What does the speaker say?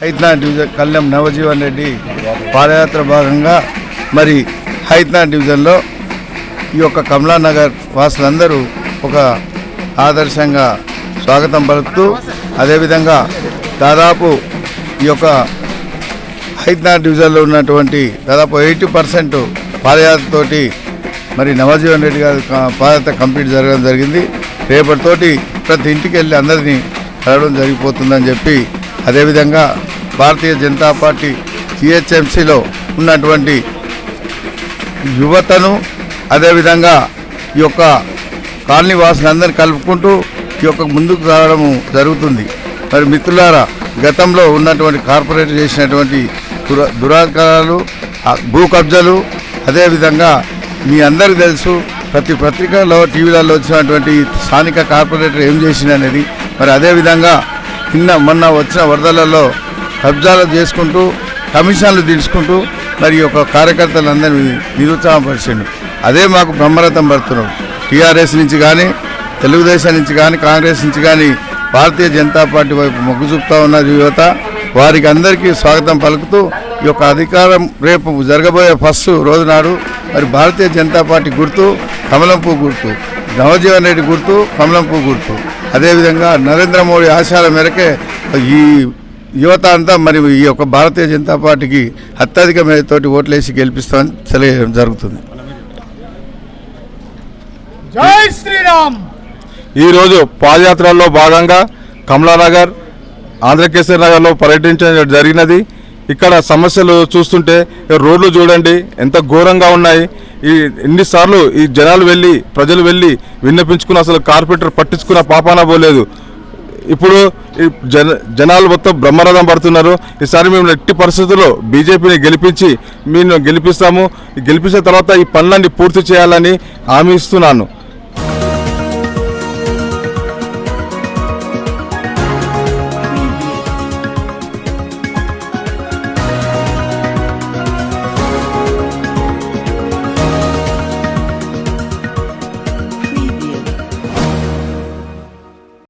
హైత్నా division Kalyan Navajeevan Reddy padayatra భాగంగా మరి హైత్నా డివిజన్లో ఈ యొక్క కమలానగర్ వాసులందరూ ఒక ఆదర్శంగా స్వాగతం పలుకుతూ అదేవిధంగా దాదాపు ఈ యొక్క హైత్నా డివిజన్లో ఉన్నటువంటి దాదాపు ఎయిటీ పర్సెంట్ పాదయాత్రతోటి మరి నవజీవన్ రెడ్డి గారి పాదయాత్ర కంప్లీట్ జరగడం జరిగింది. రేపటితోటి ప్రతి ఇంటికి వెళ్ళి అందరినీ కలవడం జరిగిపోతుందని చెప్పి అదేవిధంగా భారతీయ జనతా పార్టీ సిహెచ్ఎంసీలో ఉన్నటువంటి యువతను అదేవిధంగా ఈ యొక్క కాలనీ వాసులందరినీ కలుపుకుంటూ ఈ యొక్క ముందుకు రావడము జరుగుతుంది. మరి మిత్రులారా గతంలో ఉన్నటువంటి కార్పొరేట్ చేసినటువంటి దుర దురాకారాలు భూ కబ్జాలు అదేవిధంగా మీ అందరికీ తెలుసు ప్రతి పత్రికలో టీవీలలో వచ్చినటువంటి స్థానిక కార్పొరేటర్ ఏం చేసింది అనేది మరి అదేవిధంగా నిన్న మొన్న వచ్చిన వరదలలో కబ్జాలు చేసుకుంటూ కమిషన్లు తీసుకుంటూ మరి యొక్క కార్యకర్తలందరినీ నిరుత్సాహపరిచిండు అదే మాకు బ్రహ్మరథం పడుతున్నాం. టీఆర్ఎస్ నుంచి కానీ తెలుగుదేశం నుంచి కానీ కాంగ్రెస్ నుంచి కానీ భారతీయ జనతా పార్టీ వైపు మొగ్గు చూపుతా ఉన్నది యువత. వారికి అందరికీ స్వాగతం పలుకుతూ ఈ యొక్క అధికారం రేపు జరగబోయే ఫస్ట్ రోజు నాడు మరి భారతీయ జనతా పార్టీ గుర్తు కమలం పువ్వు గుర్తు నవజీవన్ రెడ్డి గుర్తు కమలం పువ్వు గుర్తు. అదేవిధంగా నరేంద్ర మోడీ ఆశయాల మేరకే ఈ యువత అంతా మరి ఈ యొక్క భారతీయ జనతా పార్టీకి అత్యధిక మేరతోటి ఓట్లేసి గెలిపిస్తామని తెలియజేయడం జరుగుతుంది. జై శ్రీరామ్! ఈరోజు పాదయాత్రలో భాగంగా కమలానగర్ ఆంధ్రకేశ్వర నగర్లో పర్యటించడం జరిగినది. ఇక్కడ సమస్యలు చూస్తుంటే రోడ్లు చూడండి ఎంత ఘోరంగా ఉన్నాయి. ఈ ఎన్నిసార్లు ఈ జనాలు వెళ్ళి ప్రజలు వెళ్ళి విన్నపించుకుని అసలు కార్పొరేటర్ పట్టించుకున్న పాపాన పోలేదు. ఇప్పుడు ఈ జన జనాలు మొత్తం బ్రహ్మరథం పడుతున్నారు. ఈసారి మేము ఎట్టి పరిస్థితుల్లో బీజేపీని గెలిపించి మేము గెలిపిస్తాము. గెలిపించిన తర్వాత ఈ పనులన్నీ పూర్తి చేయాలని హామీ ఇస్తున్నాను.